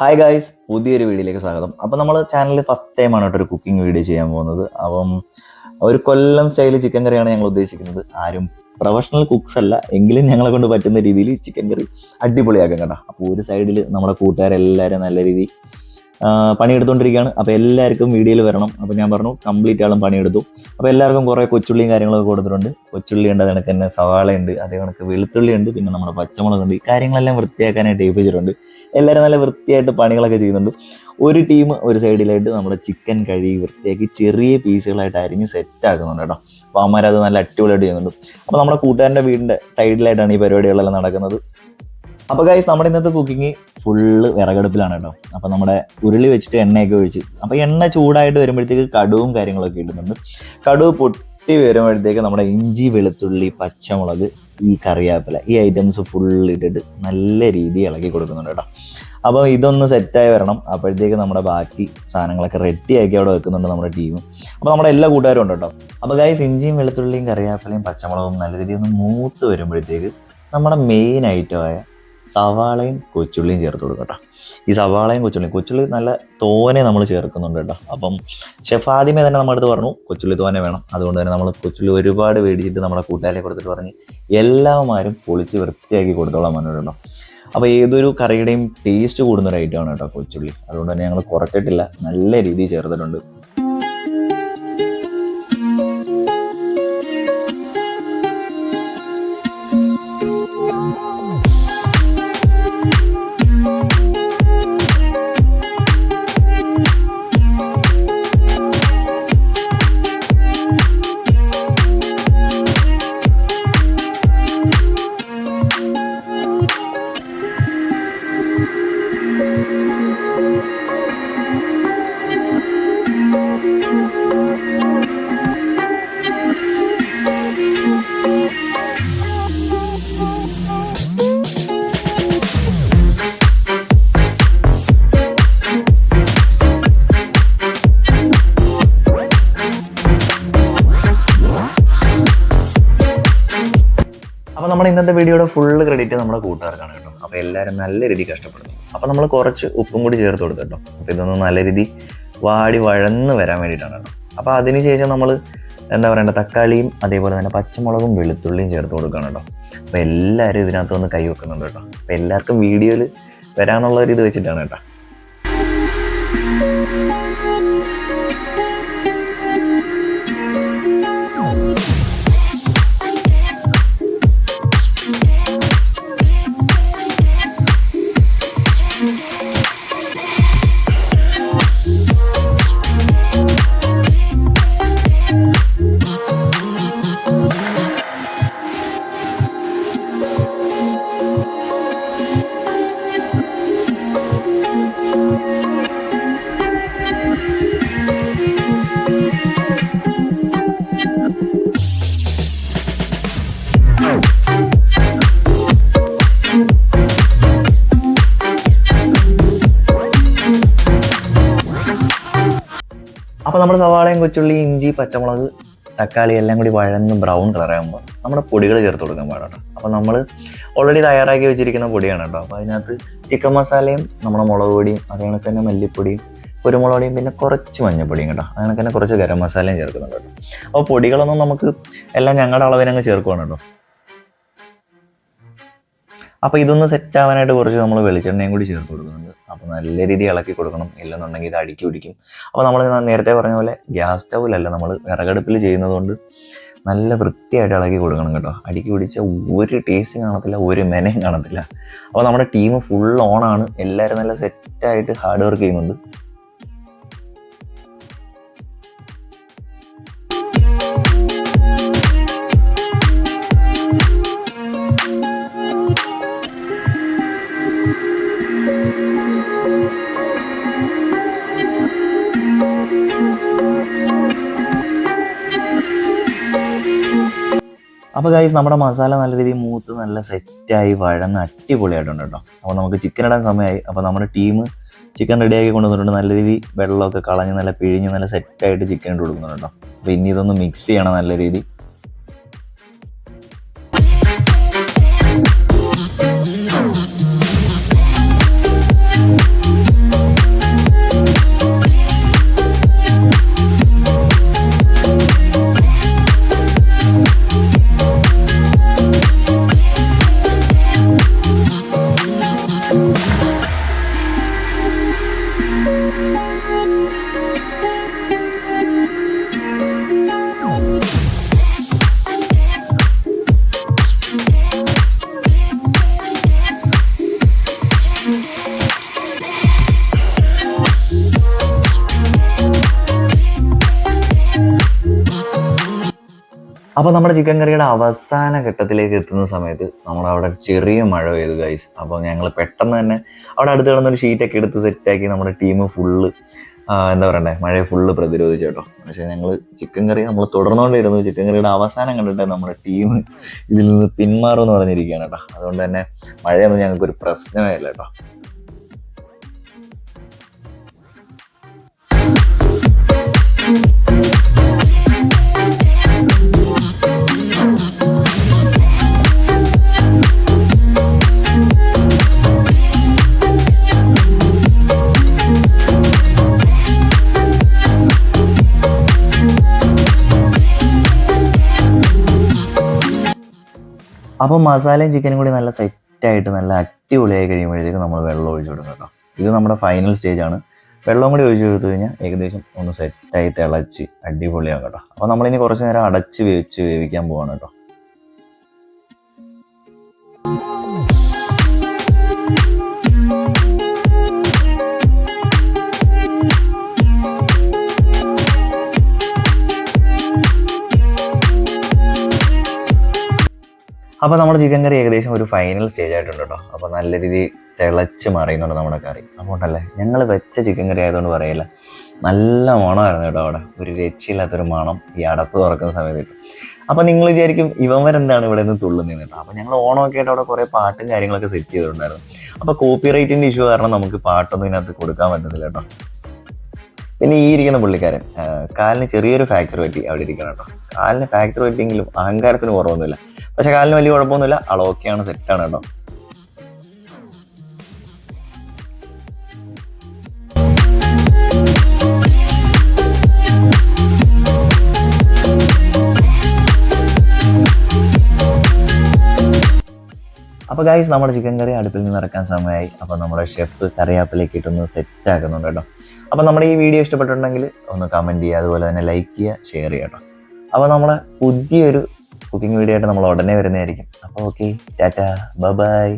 Hi guys പുതിയൊരു വീഡിയോയിലേക്ക് സ്വാഗതം. അപ്പോൾ നമ്മൾ ചാനലിൽ ഫസ്റ്റ് ടൈമാണ് കേട്ടോ ഒരു കുക്കിംഗ് വീഡിയോ ചെയ്യാൻ പോകുന്നത്. അപ്പം ഒരു കൊല്ലം സ്റ്റൈൽ ചിക്കൻ കറിയാണ് ഞങ്ങൾ ഉദ്ദേശിക്കുന്നത്. ആരും പ്രൊഫഷണൽ കുക്സ് അല്ല എങ്കിലും ഞങ്ങളെ കൊണ്ട് പറ്റുന്ന രീതിയിൽ ചിക്കൻ കറി അടിപൊളിയാക്കാം കേട്ടോ. അപ്പോൾ ഒരു സൈഡിൽ നമ്മുടെ കൂട്ടുകാരെല്ലാവരും നല്ല രീതിയിൽ പണിയെടുത്തുകൊണ്ടിരിക്കുകയാണ് അപ്പോൾ എല്ലാവർക്കും വീഡിയോയിൽ വരണം. അപ്പോൾ ഞാൻ പറഞ്ഞു കംപ്ലീറ്റ് ആളും പണിയെടുത്തു. അപ്പോൾ എല്ലാവർക്കും കുറേ കൊച്ചുള്ളിയും കാര്യങ്ങളൊക്കെ കൊടുത്തിട്ടുണ്ട്. കൊച്ചുള്ളി ഉണ്ട് അത് കണക്ക് തന്നെ സവാള ഉണ്ട് അതേ കണക്ക് വെളുത്തുള്ളി ഉണ്ട് പിന്നെ നമ്മുടെ പച്ചമുളക് ഉണ്ട്. ഈ കാര്യങ്ങളെല്ലാം വൃത്തിയാക്കാനായിട്ട് ഏൽപ്പിച്ചിട്ടുണ്ട്. എല്ലാവരും നല്ല വൃത്തിയായിട്ട് പണികളൊക്കെ ചെയ്യുന്നുണ്ട്. ഒരു ടീം ഒരു സൈഡിലായിട്ട് നമ്മുടെ ചിക്കൻ കഴുകി വൃത്തിയാക്കി ചെറിയ പീസുകളായിട്ട് അരിഞ്ഞ് സെറ്റ് ആക്കുന്നുണ്ട് കേട്ടോ. അപ്പോൾ അമ്മമാരത് നല്ല അടിപൊളിയായിട്ട് ചെയ്യുന്നുണ്ട്. അപ്പോൾ നമ്മുടെ കൂട്ടുകാരന്റെ വീടിന്റെ സൈഡിലായിട്ടാണ് ഈ പരിപാടികളെല്ലാം നടക്കുന്നത്. അപ്പോൾ ഗൈസ് നമ്മുടെ ഇന്നത്തെ കുക്കിംഗ് ഫുള്ള് വിറകടുപ്പിലാണ് കേട്ടോ. അപ്പോൾ നമ്മുടെ ഉരുളി വെച്ചിട്ട് എണ്ണയൊക്കെ ഒഴിച്ച് അപ്പോൾ എണ്ണ ചൂടായിട്ട് വരുമ്പോഴത്തേക്ക് കടുവും കാര്യങ്ങളൊക്കെ ഇടുന്നുണ്ട്. കടുവ് പൊട്ടി വരുമ്പോഴത്തേക്ക് നമ്മുടെ ഇഞ്ചി വെളുത്തുള്ളി പച്ചമുളക് ഈ കറിയാപ്പില ഈ ഐറ്റംസ് ഫുള്ള് ഇട്ടിട്ട് നല്ല രീതിയിൽ ഇളക്കി കൊടുക്കുന്നുണ്ട് കേട്ടോ. അപ്പോൾ ഇതൊന്ന് സെറ്റായി വരണം. അപ്പോഴത്തേക്ക് നമ്മുടെ ബാക്കി സാധനങ്ങളൊക്കെ റെഡിയാക്കി അവിടെ വെക്കുന്നുണ്ട് നമ്മുടെ ടീം അപ്പോൾ നമ്മുടെ എല്ലാ കൂട്ടുകാരും ഉണ്ട് കേട്ടോ. അപ്പോൾ ഗൈസ് ഇഞ്ചിയും വെളുത്തുള്ളിയും കറിവേപ്പിലയും പച്ചമുളകും നല്ല രീതിയിൽ ഒന്ന് മൂത്ത് വരുമ്പോഴത്തേക്ക് നമ്മുടെ മെയിൻ ഐറ്റമായ സവാളയും കൊച്ചുള്ളിയും ചേർത്ത് കൊടുക്കും കേട്ടോ. ഈ സവാളയും കൊച്ചുള്ളിയും കൊച്ചുള്ളി നല്ല തോനെ നമ്മൾ ചേർക്കുന്നുണ്ട് കേട്ടോ. അപ്പം ഷെഫ് ആദ്യമേ തന്നെ നമ്മുടെ അടുത്ത് പറഞ്ഞു കൊച്ചുള്ളി തോനെ വേണം. അതുകൊണ്ട് തന്നെ നമ്മൾ കൊച്ചുള്ളി ഒരുപാട് മേടിച്ചിട്ട് നമ്മുടെ കൂട്ടുകാരെ കൊടുത്തിട്ട് പറഞ്ഞ് എല്ലാവരും പൊളിച്ച് വൃത്തിയാക്കി കൊടുത്തോളാൻ പറഞ്ഞിട്ടുണ്ടോ അപ്പോൾ ഏതൊരു കറിയുടെയും ടേസ്റ്റ് കൂടുന്ന ഒരു ഐറ്റമാണ് കേട്ടോ കൊച്ചുള്ളി. അതുകൊണ്ട് തന്നെ ഞങ്ങൾ കുറച്ചിട്ടില്ല നല്ല രീതിയിൽ ചേർത്തിട്ടുണ്ട്. ഇന്നത്തെ വീഡിയോയുടെ ഫുള്ള് ക്രെഡിറ്റ് നമ്മുടെ കൂട്ടുകാർക്കാണ് കേട്ടോ. അപ്പോൾ എല്ലാവരും നല്ല രീതിയിൽ കഷ്ടപ്പെടുന്നു. അപ്പോൾ നമ്മൾ കുറച്ച് ഉപ്പും കൂടി ചേർത്ത് കൊടുത്തു കേട്ടോ അപ്പോൾ ഇതൊന്ന് നല്ല രീതി വാടി വഴന്ന് വരാൻ വേണ്ടിയിട്ടാണ് കേട്ടോ. അപ്പോൾ അതിനുശേഷം നമ്മൾ എന്താ പറയണ്ട തക്കാളിയും അതേപോലെ തന്നെ പച്ചമുളകും വെളുത്തുള്ളിയും ചേർത്ത് കൊടുക്കണം കേട്ടോ. അപ്പോൾ എല്ലാവരും ഇതിനകത്ത് ഒന്ന് കൈ വെക്കുന്നുണ്ട് കേട്ടോ. അപ്പോൾ എല്ലാവർക്കും വീഡിയോയിൽ വരാനുള്ള ഒരു ഇത് വെച്ചിട്ടാണ് കേട്ടോ. mm അപ്പോൾ നമ്മൾ സവാളയും കൊച്ചുള്ളി ഇഞ്ചി പച്ചമുളക് തക്കാളി എല്ലാം കൂടി വഴന്ന് ബ്രൗൺ കളറാകുമ്പോൾ നമ്മുടെ പൊടികൾ ചേർത്ത് കൊടുക്കാൻ പാടാണ്. അപ്പോൾ നമ്മൾ ഓൾറെഡി തയ്യാറാക്കി വെച്ചിരിക്കുന്ന പൊടിയാണ് കേട്ടോ. അപ്പോൾ അതിനകത്ത് ചിക്കൻ മസാലയും നമ്മുടെ മുളക് പൊടിയും അതേപോലെ തന്നെ മല്ലിപ്പൊടിയും കുരുമുളക് പൊടിയും പിന്നെ കുറച്ച് മഞ്ഞപ്പൊടിയും കേട്ടോ. അങ്ങനെ തന്നെ കുറച്ച് ഗരം മസാലയും ചേർക്കുന്നുണ്ട് കേട്ടോ. അപ്പോൾ പൊടികളൊന്നും നമുക്ക് എല്ലാം ഞങ്ങളുടെ അളവിനങ്ങ് ചേർക്കുവാണ് കേട്ടോ. അപ്പോൾ ഇതൊന്ന് സെറ്റ് ആവാനായിട്ട് കുറച്ച് നമ്മൾ വെളിച്ചെണ്ണയും കൂടി ചേർത്ത് കൊടുക്കുന്നുണ്ട്. അപ്പോൾ നല്ല രീതിയിൽ ഇളക്കി കൊടുക്കണം. ഇല്ലെന്നുണ്ടെങ്കിൽ ഇത് അടുക്കി പിടിക്കും. അപ്പോൾ നമ്മൾ നേരത്തെ പറഞ്ഞ പോലെ ഗ്യാസ് സ്റ്റൗവിലല്ല നമ്മൾ വിറകടുപ്പിൽ ചെയ്യുന്നതുകൊണ്ട് നല്ല വൃത്തിയായിട്ട് ഇളക്കി കൊടുക്കണം കേട്ടോ. അടുക്കി പിടിച്ച ഒരു ടേസ്റ്റ് കാണത്തില്ല ഒരു മെനയും കാണത്തില്ല. അപ്പോൾ നമ്മുടെ ടീം ഫുൾ ഓണാണ് എല്ലാവരും നല്ല സെറ്റായിട്ട് ഹാർഡ് വർക്ക് ചെയ്യുന്നുണ്ട്. അപ്പോൾ ഗൈസ് നമ്മുടെ മസാല നല്ല രീതിയിൽ മൂത്ത് നല്ല സെറ്റായി വഴന്ന് അടിപൊളിയായിട്ടുണ്ട് കേട്ടോ അപ്പോൾ നമുക്ക് ചിക്കൻ ഇടാൻ സമയമായി. അപ്പോൾ നമ്മുടെ ടീം ചിക്കൻ റെഡിയാക്കി കൊണ്ടുവന്നിട്ടുണ്ട്. നല്ല രീതിയിൽ വെള്ളമൊക്കെ കളഞ്ഞ് നല്ല പിഴിഞ്ഞ് നല്ല സെറ്റായിട്ട് ചിക്കൻ ഇട്ട് കൊടുക്കുന്നുണ്ട് കേട്ടോ അപ്പോൾ ഇനി ഇതൊന്ന് മിക്സ് ചെയ്യണം നല്ല രീതി Música അപ്പോൾ നമ്മുടെ ചിക്കൻ കറിയുടെ അവസാന ഘട്ടത്തിലേക്ക് എത്തുന്ന സമയത്ത് നമ്മുടെ അവിടെ ചെറിയ മഴ പെയ്തു ഗൈസ് അപ്പോൾ ഞങ്ങൾ പെട്ടെന്ന് തന്നെ അവിടെ അടുത്ത് കിടന്നൊരു ഷീറ്റൊക്കെ എടുത്ത് സെറ്റാക്കി നമ്മുടെ ടീം ഫുള്ള് എന്താ പറയണ്ടേ മഴയെ ഫുള്ള് പ്രതിരോധിച്ചു കേട്ടോ. പക്ഷേ ഞങ്ങൾ ചിക്കൻ കറി നമ്മൾ തുടർന്നുകൊണ്ടിരുന്നു. ചിക്കൻ കറിയുടെ അവസാനം കണ്ടിട്ട് നമ്മുടെ ടീം ഇതിൽ നിന്ന് പിന്മാറുമെന്ന് പറഞ്ഞിരിക്കുകയാണ് കേട്ടോ. അതുകൊണ്ട് തന്നെ മഴയൊന്നും ഞങ്ങൾക്കൊരു പ്രശ്നമേ ഇല്ല കേട്ടോ. അപ്പോൾ മസാലയും ചിക്കനും കൂടി നല്ല സെറ്റായിട്ട് നല്ല അടിപൊളിയായി കഴിയുമ്പോഴത്തേക്ക് നമ്മൾ വെള്ളം ഒഴിച്ചു കൊടുക്കും കേട്ടോ. ഇത് നമ്മുടെ ഫൈനൽ സ്റ്റേജ് ആണ്. വെള്ളം കൂടി ഒഴിച്ചു കൊടുത്തു കഴിഞ്ഞാൽ ഏകദേശം ഒന്ന് സെറ്റായി തിളച്ച് അടിപൊളിയാകും കേട്ടോ. അപ്പോൾ നമ്മളിനി കുറച്ച് നേരം അടച്ച് വേവിച്ച് വേവിക്കാൻ പോവാണ് കേട്ടോ. അപ്പോൾ നമ്മുടെ ചിക്കൻ കറി ഏകദേശം ഒരു ഫൈനൽ സ്റ്റേജ് ആയിട്ടുണ്ട് കേട്ടോ അപ്പോൾ നല്ല രീതിയിൽ തിളച്ച് മറിയുന്നുണ്ട് നമ്മുടെ കറി അതുകൊണ്ടല്ലേ ഞങ്ങൾ വെച്ച ചിക്കൻ കറി ആയതുകൊണ്ട് പറയില്ല? നല്ല മണമായിരുന്നു കേട്ടോ അവിടെ. ഒരു രക്ഷയില്ലാത്തൊരു മണം ഈ അടപ്പ് തുറക്കുന്ന സമയത്ത്. കിട്ടും അപ്പോൾ നിങ്ങൾ വിചാരിക്കും ഇവന്മാരെന്താണ് ഇവിടെ നിന്ന് തുള്ളുന്നത് കേട്ടോ. അപ്പോൾ ഞങ്ങൾ ഓണമൊക്കെ ആയിട്ട് അവിടെ കുറേ പാട്ടും കാര്യങ്ങളൊക്കെ സെറ്റ് ചെയ്തിട്ടുണ്ടായിരുന്നു. അപ്പോൾ കോപ്പി റൈറ്റിന്റെ ഇഷ്യൂ കാരണം നമുക്ക് പാട്ടൊന്നും ഇതിനകത്ത് കൊടുക്കാൻ പറ്റത്തില്ല കേട്ടോ. പിന്നെ ഈ ഇരിക്കുന്ന പുള്ളിക്കാരൻ കാലിന് ചെറിയൊരു ഫ്രാക്ചർ പറ്റി അവിടെ ഇരിക്കണം കേട്ടോ. കാലിന് ഫ്രാക്ചർ പറ്റിയെങ്കിലും അഹങ്കാരത്തിന് കുറവൊന്നുമില്ല. പക്ഷെ കാലിന് വലിയ കുഴപ്പമൊന്നുമില്ല. ആൾ ഓക്കെയാണ് സെറ്റാണ് കേട്ടോ. അപ്പോൾ ഗൈസ് നമ്മുടെ ചിക്കൻ കറി അടുപ്പിൽ നിന്ന് ഇറക്കാൻ സമയമായി. അപ്പോൾ നമ്മുടെ ഷെഫ് കറിയാപ്പിലേക്ക് ഇട്ടൊന്ന് സെറ്റ് ആക്കുന്നുണ്ട് കേട്ടോ. അപ്പോൾ നമ്മുടെ ഈ വീഡിയോ ഇഷ്ടപ്പെട്ടിട്ടുണ്ടെങ്കിൽ ഒന്ന് കമന്റ് ചെയ്യുക അതുപോലെ തന്നെ ലൈക്ക് ചെയ്യുക ഷെയർ ചെയ്യുക കേട്ടോ. അപ്പോൾ നമ്മുടെ പുതിയൊരു കുക്കിംഗ് വീഡിയോ ആയിട്ട് നമ്മൾ ഉടനെ വരുന്നതായിരിക്കും. അപ്പോൾ ഓക്കെ ടാറ്റ ബൈ